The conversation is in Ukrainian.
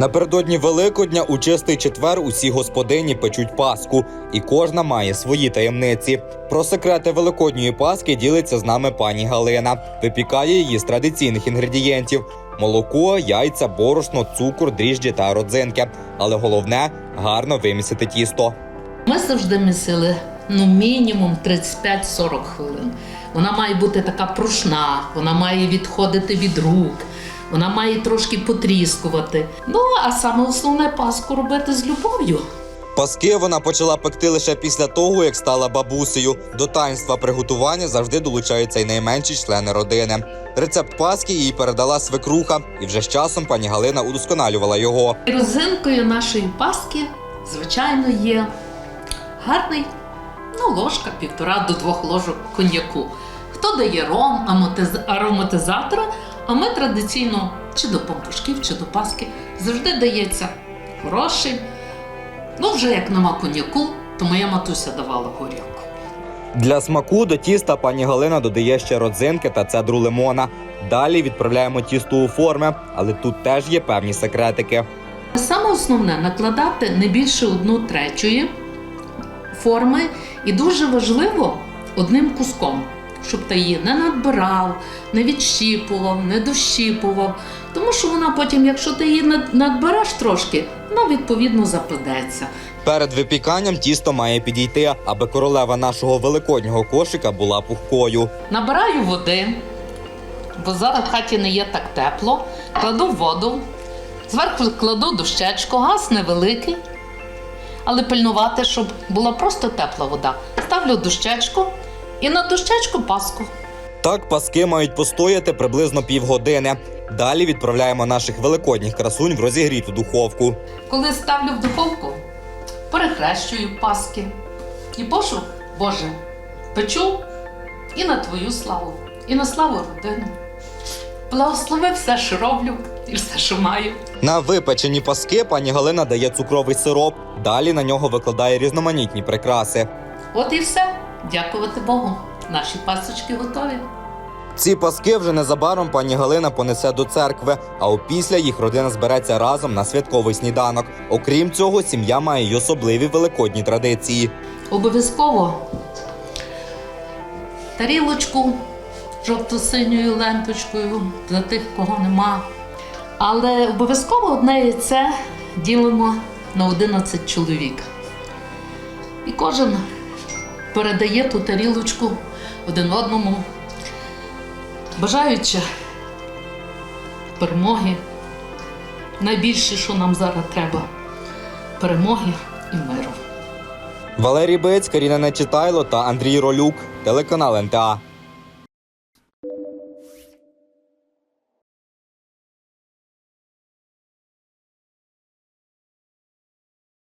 Напередодні Великодня у чистий четвер усі господині печуть паску, і кожна має свої таємниці. Про секрети великодньої паски ділиться з нами пані Галина. Випікає її з традиційних інгредієнтів: молоко, яйця, борошно, цукор, дріжджі та родзинки. Але головне гарно вимісити тісто. Ми завжди місили ну мінімум 35-40 хвилин. Вона має бути така прушна, вона має відходити від рук, вона має трошки потріскувати. Ну а саме основне паску робити з любов'ю. Паски вона почала пекти лише після того, як стала бабусею. До таїнства приготування завжди долучаються й найменші члени родини. Рецепт паски їй передала свекруха, і вже з часом пані Галина удосконалювала його. Розинкою нашої паски, звичайно, є гарний, ну, ложка, півтора до двох ложок коньяку. Хто дає ром, ароматизатора, а ми традиційно чи до пампушків, чи до паски завжди дається хороший. Ну, вже як нема коньяку, то моя матуся давала горілку. Для смаку до тіста пані Галина додає ще родзинки та цедру лимона. Далі відправляємо тісто у форми, але тут теж є певні секретики. Саме основне накладати не більше одну третьої форми, і дуже важливо одним куском, щоб ти її не надбирав, не відщіпував, не дощіпував. Тому що вона потім, якщо ти її над- надбереш трошки, вона відповідно западеться. Перед випіканням тісто має підійти, аби королева нашого великоднього кошика була пухкою. Набираю води, бо зараз в хаті не є так тепло. Кладу воду, зверху кладу дощечку, газ невеликий, але пильнувати, щоб була просто тепла вода. Ставлю дощечку і на дощечку паску. Так паски мають постояти приблизно півгодини. Далі відправляємо наших великодніх красунь в розігріту духовку. Коли ставлю в духовку, перехрещую паски. І пошу, Боже, печу і на твою славу, і на славу родини. Благослови все, що роблю, і все, що маю. На випечені паски пані Галина дає цукровий сироп. Далі на нього викладає різноманітні прикраси. От і все. Дякувати Богу. Наші пасочки готові. Ці паски вже незабаром пані Галина понесе до церкви, а опісля їх родина збереться разом на святковий сніданок. Окрім цього, сім'я має й особливі великодні традиції. Обов'язково тарілочку жовто-синьою ленточкою для тих, кого нема. Але обов'язково одне яйце ділимо на 11 чоловік. І кожен передає ту тарілочку один одному, бажаючи перемоги. Найбільше, що нам зараз треба перемоги і миру. Валерій Биць, Каріна Нечитайло та Андрій Ролюк, телеканал НТА.